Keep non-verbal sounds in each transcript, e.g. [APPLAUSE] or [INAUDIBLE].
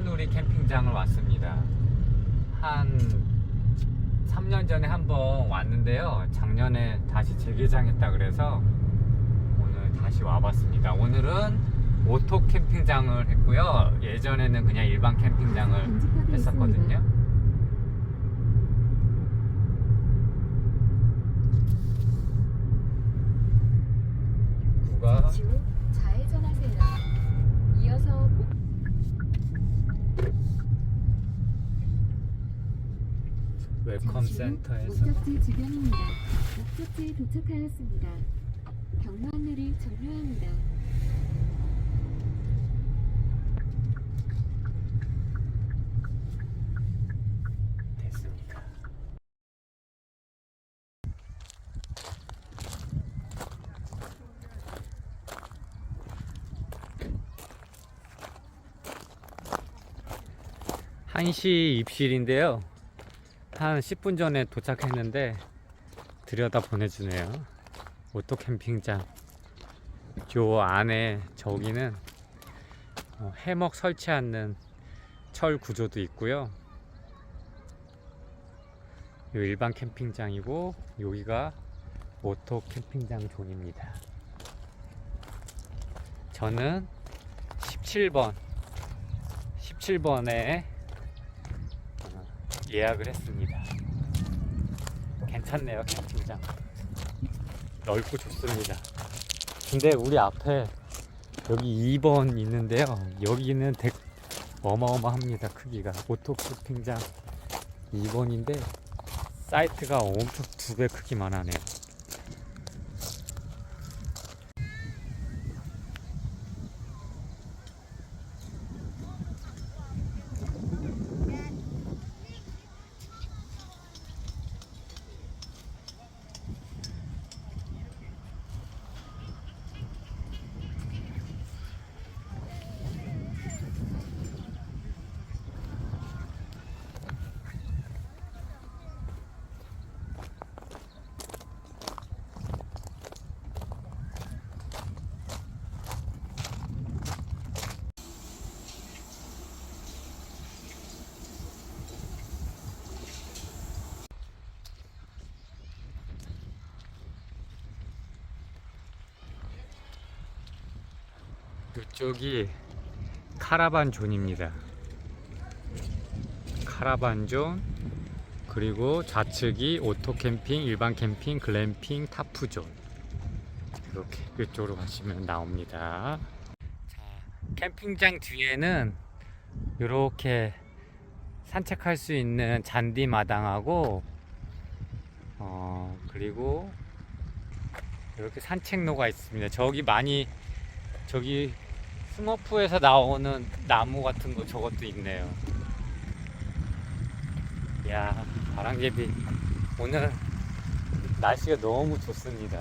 경마누리 캠핑장을 왔습니다. 한 3년 전에 한번 왔는데요. 작년에 다시 재개장했다 그래서 오늘 다시 와봤습니다. 오늘은 오토 캠핑장을 했고요. 예전에는 그냥 일반 캠핑장을 했었거든요. 구가 잠시 후 좌회전하세요. 이어서 목- 웰컴 센터에서 목적지 주변입니다. 목적지에 도착하였습니다. 경로 안내를 종료합니다. 됐습니다. 한시 입실인데요. 한 10분 전에 도착했는데 들여다 보내주네요. 오토 캠핑장. 요 안에 저기는 어, 해먹 설치하는 철 구조도 있고요. 요 일반 캠핑장이고 여기가 오토 캠핑장 존입니다. 저는 17번 17번에 어, 예약을 했습니다. 괜찮네요 캠핑장 넓고 좋습니다. 근데 우리 앞에 여기 2번 있는데요. 여기는 대, 어마어마합니다 크기가 오토 캠핑장 2번인데 사이트가 엄청 두 배 크기만 하네요. 이쪽이 카라반 존입니다. 카라반 존 그리고 좌측이 오토 캠핑, 일반 캠핑, 글램핑, 타프 존 이렇게 이쪽으로 가시면 나옵니다. 자, 캠핑장 뒤에는 이렇게 산책할 수 있는 잔디 마당하고 어 그리고 이렇게 산책로가 있습니다. 저기 많이 저기 스머프에서 나오는 나무 같은 거 저것도 있네요. 야 바람개비 오늘 날씨가 너무 좋습니다.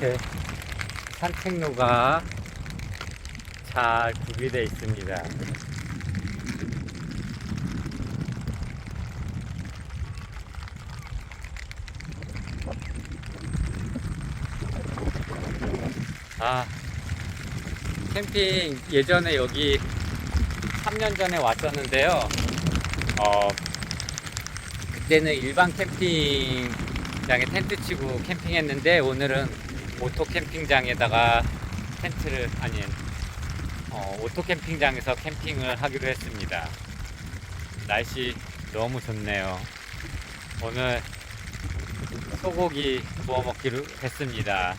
이렇게 산책로가 잘 구비되어 있습니다. 아, 캠핑 예전에 여기 3년 전에 왔었는데요. 어, 그때는 일반 캠핑장에 텐트 치고 캠핑했는데 오늘은 오토 캠핑장에다가 텐트를 아니 어, 오토 캠핑장에서 캠핑을 하기로 했습니다. 날씨 너무 좋네요. 오늘 소고기 구워 먹기로 했습니다.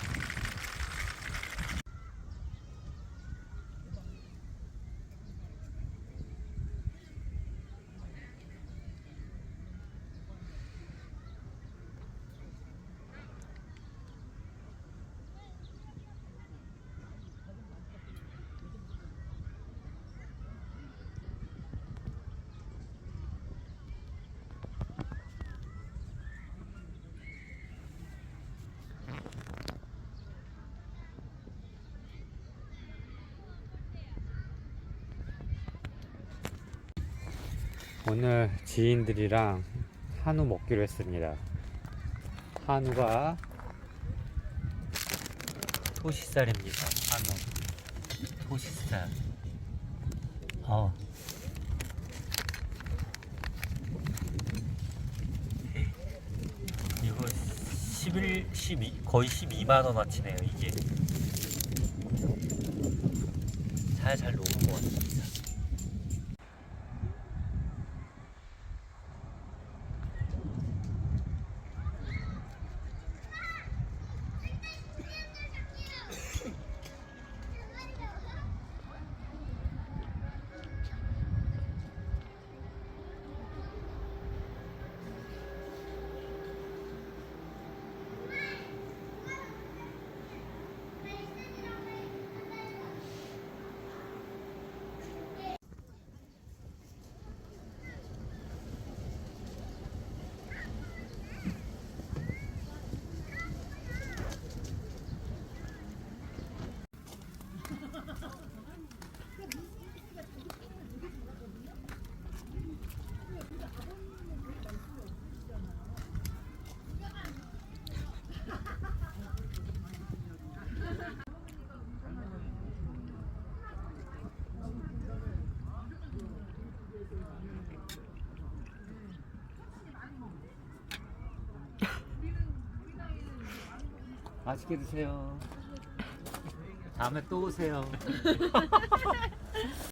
오늘 지인들이랑 한우 먹기로 했습니다. 한우가 토시살입니다. 한우. 토시살. 어. 이거 11, 12, 거의 12만 원어치네요 이게 살살 녹은 것 같습니다 맛있게 드세요. 다음에 또 오세요. [LAUGHS]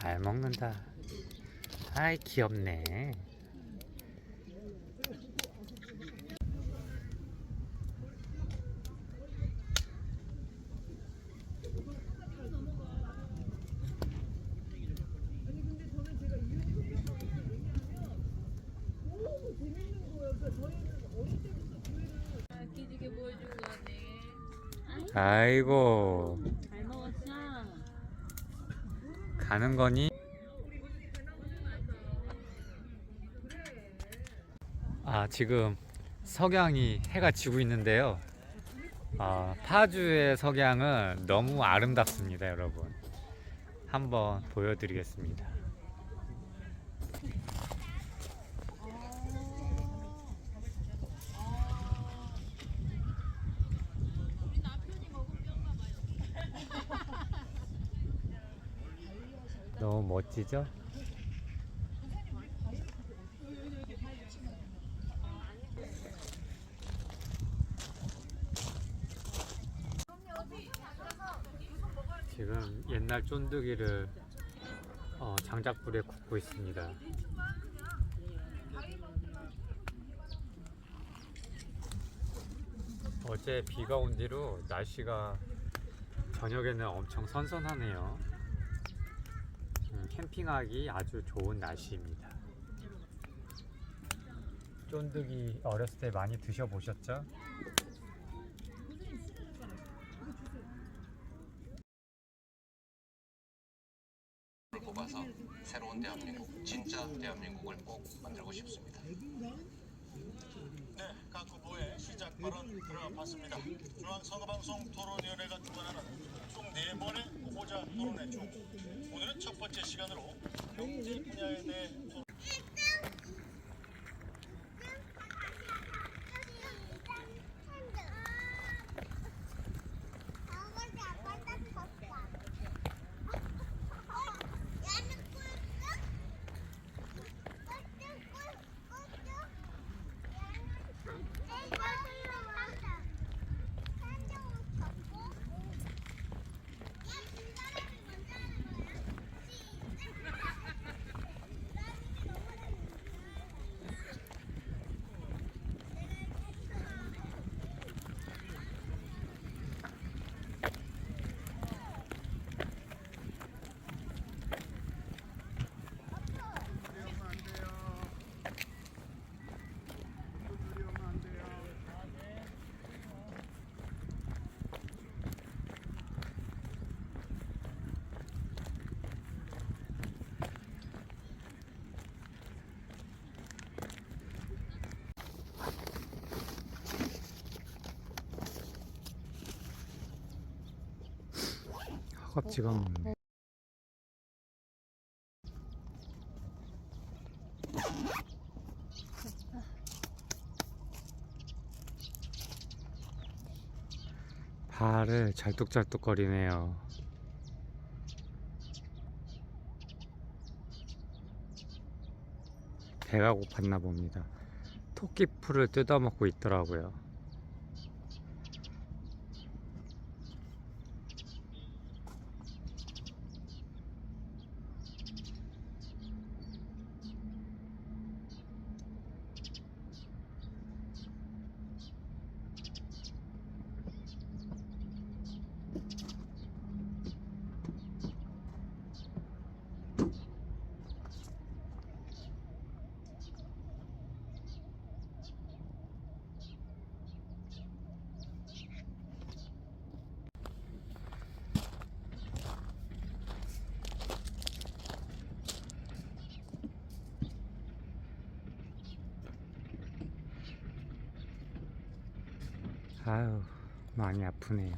잘 먹는다. 아이 귀엽네. 아이고 잘 먹었어. 가는 거니? 아 지금 석양이 해가 지고 있는데요. 아, 파주의 석양은 너무 아름답습니다, 여러분. 한번 보여드리겠습니다. 너무 멋지죠? 지금 옛날 쫀득이를 어, 장작불에 굽고 있습니다. 어제 비가 온 뒤로 날씨가 저녁에는 엄청 선선하네요. 음, 캠핑하기 아주 좋은 날씨입니다. 쫀득이 어렸을 때 많이 드셔보셨죠? 을 뽑아서 새로운 대한민국, 진짜 대한민국을 꼭 만들고 싶습니다. 네, 각 후보의 시작 발언 들어가 봤습니다. 중앙선거방송 토론위원회가 주관하는 총 네 번의 후보자 토론회 중 오늘은 첫 번째 시간으로 경제 분야에 대해 먹네. 발을 잘뚝잘뚝거리네요. 배가 고팠나 봅니다. 토끼풀을 뜯어먹고 있더라고요. 아유, 많이 아프네요.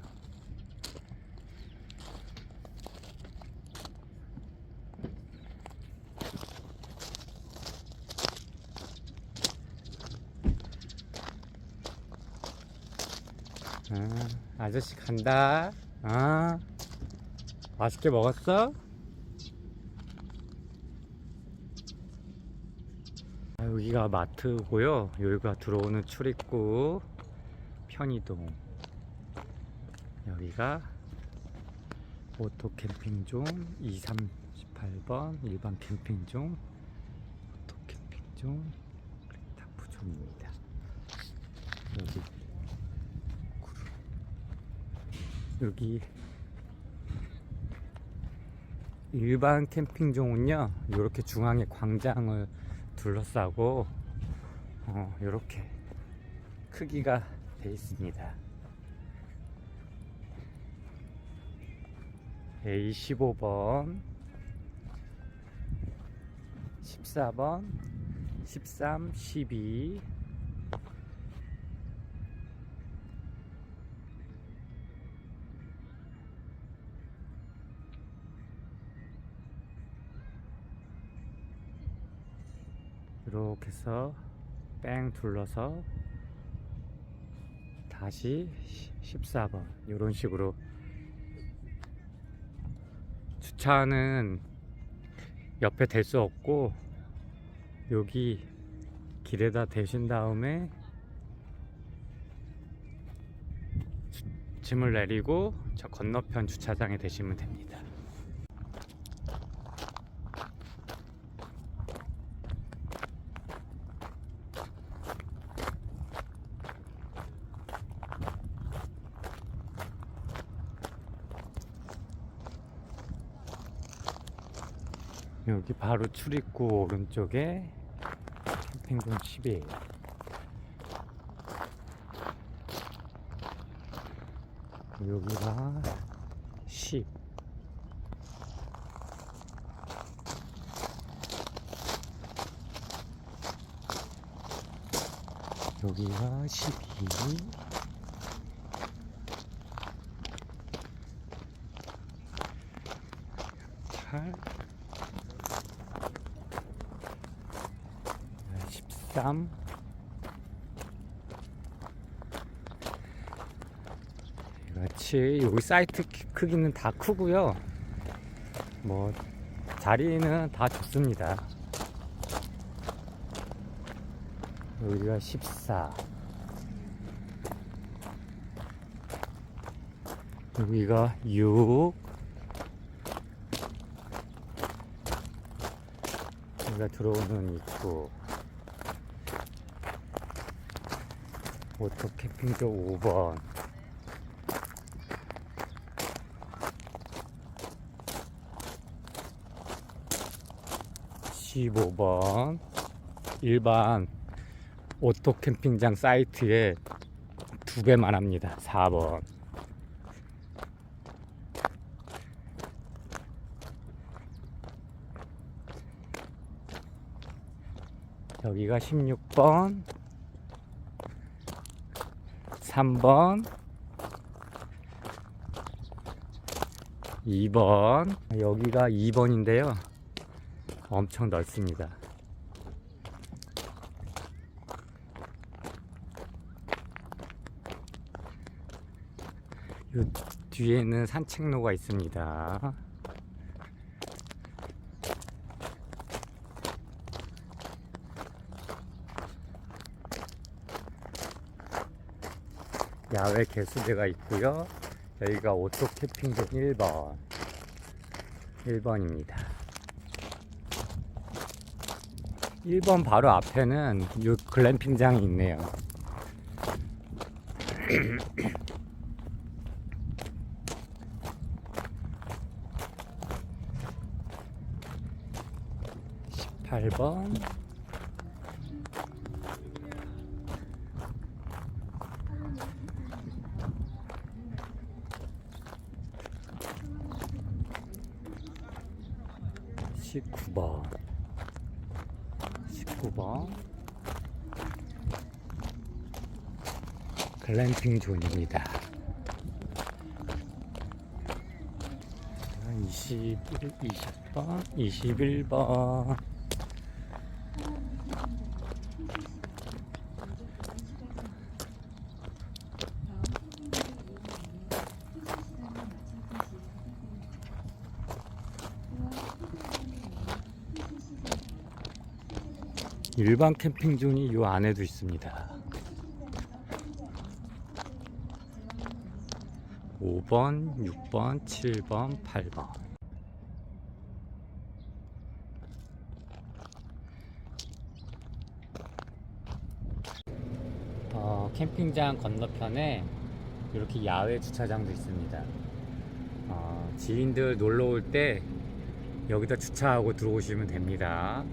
아, 아저씨 간다. 아, 맛있게 먹었어? 아, 여기가 마트고요. 여기가 들어오는 출입구. 편의동 여기가 오토 캠핑존 238번 일반 캠핑존 오토 캠핑존 타프존입니다 여기. 여기 일반 캠핑존은요 이렇게 중앙에 광장을 둘러싸고 어, 이렇게 크기가 돼 있습니다. A15번, 14번, 13, 12. 이렇게 해서 뺑 둘러서 다시 14번 이런 식으로 주차는 옆에 댈 수 없고 여기 길에다 대신 다음에 주- 짐을 내리고 저 건너편 주차장에 대시면 됩니다. 여기 바로 출입구 오른쪽에 캠핑존 10이에요. 여기가 10. 여기가 12. 팔. 13 같이 여기 사이트 키- 크기는 다 크고요. 뭐 자리는 다 좋습니다. 여기가 14 여기가 6 여기가 들어오는 입구 오토 캠핑존 5번. 십오 번. 일반 오토 캠핑장 사이트에 두 배만 합니다. 4번. 여기가 16번 3번. 2번. 여기가 2번인데요. 엄청 넓습니다. 요 뒤에는 산책로가 있습니다 야외 개수대가 있고요. 여기가 오토 캠핑존 1번. 1번입니다. 1번 바로 앞에는 요 글램핑장이 있네요. [COUGHS] 십팔 번 십구 번 십구 번 글램핑 존입니다. 21, 20번, 21번. 일반 캠핑존이 요 안에도 있습니다. 5번, 6번, 7번, 8번. 어, 캠핑장 건너편에 이렇게 야외 주차장도 있습니다. 어, 지인들 놀러 올 때 여기다 주차하고 들어오시면 됩니다.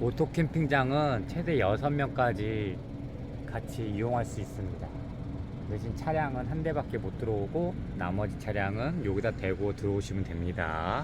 오토 캠핑장은 최대 6명까지 같이 이용할 수 있습니다. 대신 차량은 한 대밖에 못 들어오고 나머지 차량은 여기다 대고 들어오시면 됩니다.